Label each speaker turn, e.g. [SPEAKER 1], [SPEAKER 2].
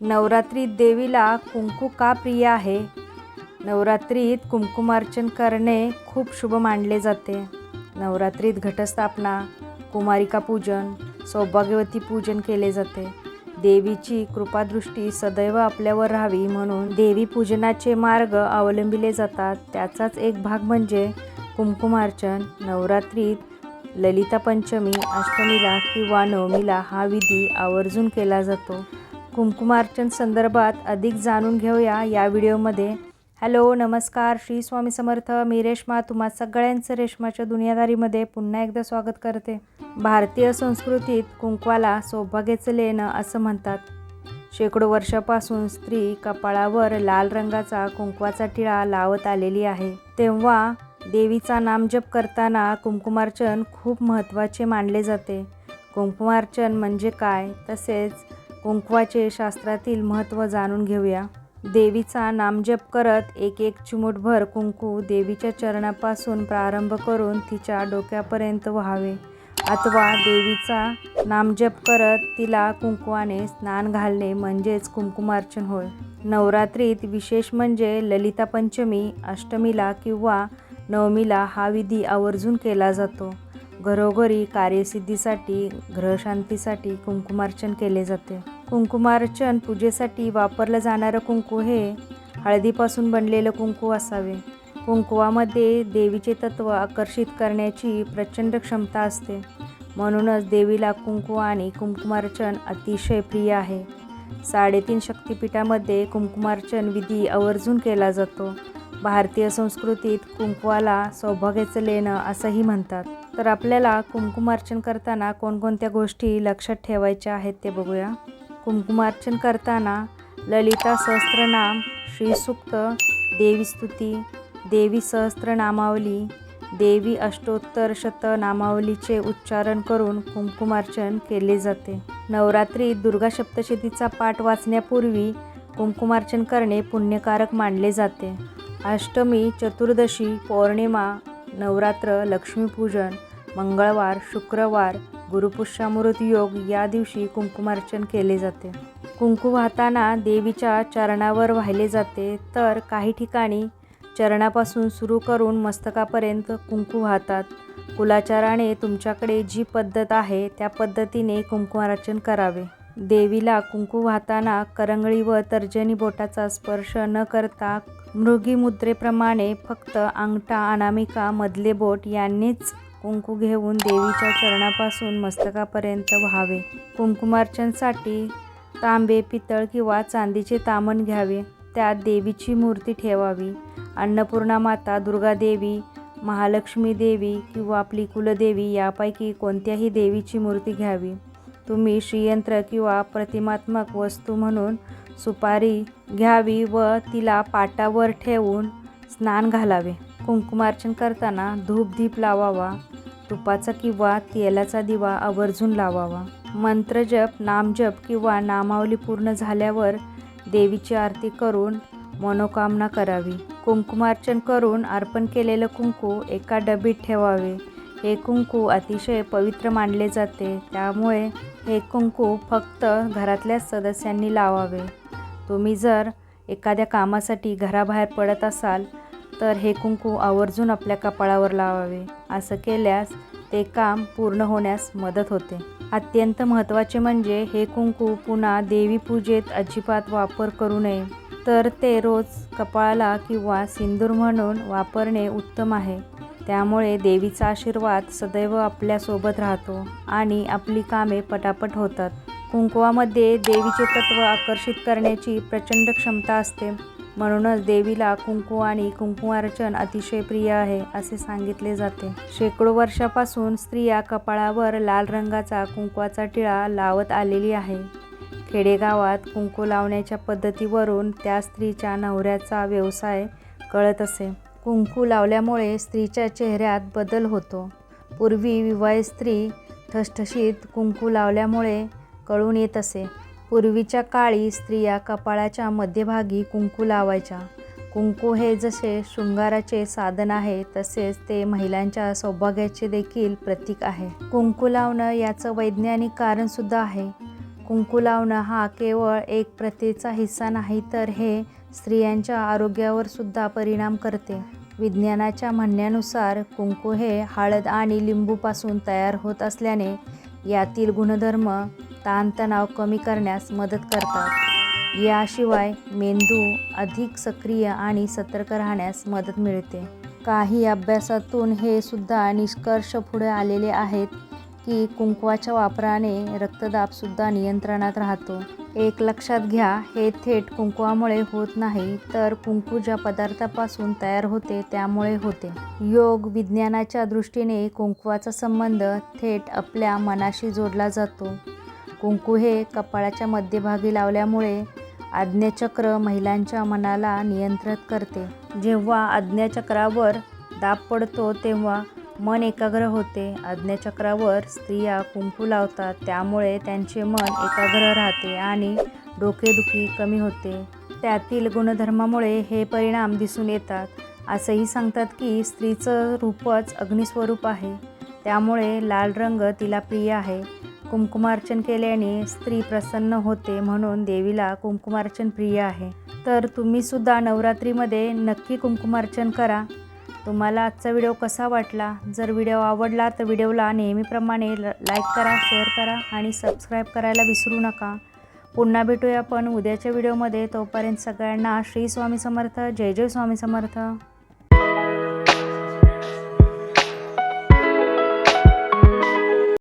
[SPEAKER 1] नवरात्रीत देवीला कुंकू का प्रिय आहे? नवरात्रीत कुंकुमार्चन करणे खूप शुभ मानले जाते. नवरात्रीत घटस्थापना कुमारिका पूजन सौभाग्यवती पूजन केले जाते. देवीची कृपादृष्टी सदैव आपल्यावर राहावी म्हणून देवी पूजनाचे मार्ग अवलंबिले जातात. त्याचाच एक भाग म्हणजे कुंकुमार्चन. नवरात्रीत ललिता पंचमी अष्टमीला किंवा नवमीला हा विधी आवर्जून केला जातो. कुंकुमार्चन संदर्भात अधिक जाणून घेऊया या व्हिडिओमध्ये. हॅलो नमस्कार. श्री स्वामी समर्थ. मी रेश्मा. तुम्हा सगळ्यांचं रेश्माच्या दुनियादारीमध्ये पुन्हा एकदा स्वागत करते. भारतीय संस्कृतीत कुंकवाला सौभाग्याचं लेणं असं म्हणतात. शेकडो वर्षापासून स्त्री कपाळावर लाल रंगाचा कुंकवाचा टिळा लावत आलेली आहे. तेव्हा देवीचा नामजप करताना कुंकुमार्चन खूप महत्त्वाचे मानले जाते. कुंकुमार्चन म्हणजे काय? तसेच कुंकवाचे शास्त्रातील महत्त्व जाणून घेऊया. देवीचा नामजप करत एक एक चिमूटभर कुंकू देवीच्या चरणापासून प्रारंभ करून तिच्या डोक्यापर्यंत व्हावे. अथवा देवीचा नामजप करत तिला कुंकवाने स्नान घालणे म्हणजेच कुंकुमार्चन होय. नवरात्रीत विशेष म्हणजे ललिता पंचमी अष्टमीला किंवा नवमीला हा विधी आवर्जून केला जातो. घरोघरी कार्यसिद्धीसाठी ग्रहशांतीसाठी कुंकुमार्चन केले जाते. कुंकुमार्चन पूजेसाठी वापरलं जाणारं कुंकू हे हळदीपासून बनलेलं कुंकू असावे. कुंकुवामध्ये देवीचे तत्व आकर्षित करण्याची प्रचंड क्षमता असते. म्हणूनच देवीला कुंकू आणि कुंकुमार्चन अतिशय प्रिय आहे. साडेतीन शक्तिपीठामध्ये कुंकुमार्चन विधी आवर्जून केला जातो. भारतीय संस्कृतीत कुंकवाला सौभाग्याचं लेणं असंही म्हणतात. तर आपल्याला कुंकुमार्चन करताना कोणकोणत्या गोष्टी लक्षात ठेवायच्या आहेत ते बघूया. कुंकुमार्चन करताना ललिता सहस्त्रनाम श्रीसूक्त देवीस्तुती देवी सहस्त्रनामावली देवी अष्टोत्तर शतनामावलीचे उच्चारण करून कुंकुमार्चन केले जाते. नवरात्री दुर्गा सप्तशतीचा पाठ वाचण्यापूर्वी कुंकुमार्चन करणे पुण्यकारक मानले जाते. अष्टमी चतुर्दशी पौर्णिमा नवरात्र लक्ष्मीपूजन मंगळवार शुक्रवार गुरुपुष्यामृत योग या दिवशी कुंकुमार्चन केले जाते. कुंकू वाहताना देवीच्या चरणावर वाहिले जाते तर काही ठिकाणी चरणापासून सुरू करून मस्तकापर्यंत कुंकू वाहतात. कुलाचाराने तुमच्याकडे जी पद्धत आहे त्या पद्धतीने कुंकुमार्चन करावे. देवीला कुंकू वाहताना करंगळी व तर्जनी बोटाचा स्पर्श न करता मृगी मुद्रेप्रमाणे फक्त अंगठा अनामिका मधले बोट यांनीच कुंकू घेऊन देवीच्या चरणापासून मस्तकापर्यंत व्हावे. कुंकुमार्चनसाठी तांबे पितळ किंवा चांदीचे तामण घ्यावे. त्यात देवीची मूर्ती ठेवावी. अन्नपूर्णा माता दुर्गादेवी महालक्ष्मी देवी किंवा आपली कुलदेवी यापैकी कोणत्याही देवीची मूर्ती घ्यावी. तुम्ही श्रीयंत्र किंवा प्रतिमात्मक वस्तू म्हणून सुपारी घ्यावी व तिला पाटावर ठेवून स्नान घालावे. कुंकुमार्चन करताना धूपदीप लावावा तुपाचा किंवा तेलाचा दिवा आवर्जून लावावा. मंत्रजप नामजप किंवा नामावली पूर्ण झाल्यावर देवीची आरती करून मनोकामना करावी. कुंकुमार्चन करून अर्पण केलेलं कुंकू एका डबीत ठेवावे. हे कुंकू अतिशय पवित्र मानले जाते त्यामुळे हे कुंकू फक्त घरातल्याच सदस्यांनी लावावे. तुम्ही जर एखाद्या कामासाठी घराबाहेर पडत असाल तर हे कुंकू आवर्जून आपल्या कपाळावर लावावे. असं केल्यास ते काम पूर्ण होण्यास मदत होते. अत्यंत महत्त्वाचे म्हणजे हे कुंकू पुन्हा देवी पूजेत अजिबात वापर करू नये. तर ते रोज कपाळाला किंवा सिंदूर म्हणून वापरणे उत्तम आहे. त्यामुळे देवीचा आशीर्वाद सदैव आपल्यासोबत राहतो आणि आपली कामे पटापट होतात. कुंकुवामध्ये देवीचे तत्व आकर्षित करण्याची प्रचंड क्षमता असते. म्हणूनच देवीला कुंकू आणि कुंकुमार्चन अतिशय प्रिय आहे असे सांगितले जाते. शेकडो वर्षापासून स्त्रिया कपाळावर लाल रंगाचा कुंकवाचा टिळा लावत आलेली आहे. खेडेगावात कुंकू लावण्याच्या पद्धतीवरून त्या स्त्रीच्या नवऱ्याचा व्यवसाय कळत असे. कुंकू लावल्यामुळे स्त्रीच्या चेहऱ्यात बदल होतो. पूर्वी विवाहित स्त्री ठसठशीत कुंकू लावल्यामुळे कळून येत असे. पूर्वीच्या काळी स्त्रिया कपाळाच्या मध्यभागी कुंकू लावायच्या. कुंकू हे जसे शृंगाराचे साधन आहे तसेच ते महिलांच्या सौभाग्याचे देखील प्रतीक आहे. कुंकू लावणं याचं वैज्ञानिक कारणसुद्धा आहे. कुंकू लावणं हा केवळ एक प्रथेचा हिस्सा नाही तर हे स्त्रियांच्या आरोग्यावर सुद्धा परिणाम करते. विज्ञानाच्या म्हणण्यानुसार कुंकू हे हळद आणि लिंबूपासून तयार होत असल्याने यातील गुणधर्म ताणतणाव कमी करण्यास मदत करतात. याशिवाय मेंदू अधिक सक्रिय आणि सतर्क राहण्यास मदत मिळते. काही अभ्यासातून हे सुद्धा निष्कर्ष पुढे आलेले आहेत की कुंकवाच्या वापराने रक्तदाबसुद्धा नियंत्रणात राहतो. एक लक्षात घ्या हे थेट कुंकवामुळे होत नाही तर कुंकू ज्या पदार्थापासून तयार होते त्यामुळे होते. योग विज्ञानाच्या दृष्टीने कुंकवाचा संबंध थेट आपल्या मनाशी जोडला जातो. कुंकू हे कपाळाच्या मध्यभागी लावल्यामुळे आज्ञाचक्र महिलांच्या मनाला नियंत्रित करते. जेव्हा आज्ञाचक्रावर दाब पडतो तेव्हा मन एकाग्र होते. आज्ञाचक्रावर स्त्रिया कुंकू लावतात त्यामुळे त्यांचे मन एकाग्र राहते आणि डोकेदुखी कमी होते. त्यातील गुणधर्मामुळे हे परिणाम दिसून येतात. असंही सांगतात की स्त्रीचं रूपच अग्निस्वरूप आहे. त्यामुळे लाल रंग तिला प्रिय आहे. कुंकुमार्चन केल्याने स्त्री प्रसन्न होते म्हणून देवीला कुंकुमार्चन प्रिय आहे. तर तुम्हीसुद्धा नवरात्रीमध्ये नक्की कुंकुमार्चन करा. तुम्हाला आजचा व्हिडिओ कसा वाटला? जर व्हिडिओ आवडला तर व्हिडिओला नेहमीप्रमाणे ल लाईक करा शेअर करा आणि सबस्क्राईब करायला विसरू नका. पुन्हा भेटूया आपण उद्याच्या व्हिडिओमध्ये. तोपर्यंत सगळ्यांना श्री स्वामी समर्थ. जय जय स्वामी समर्थ.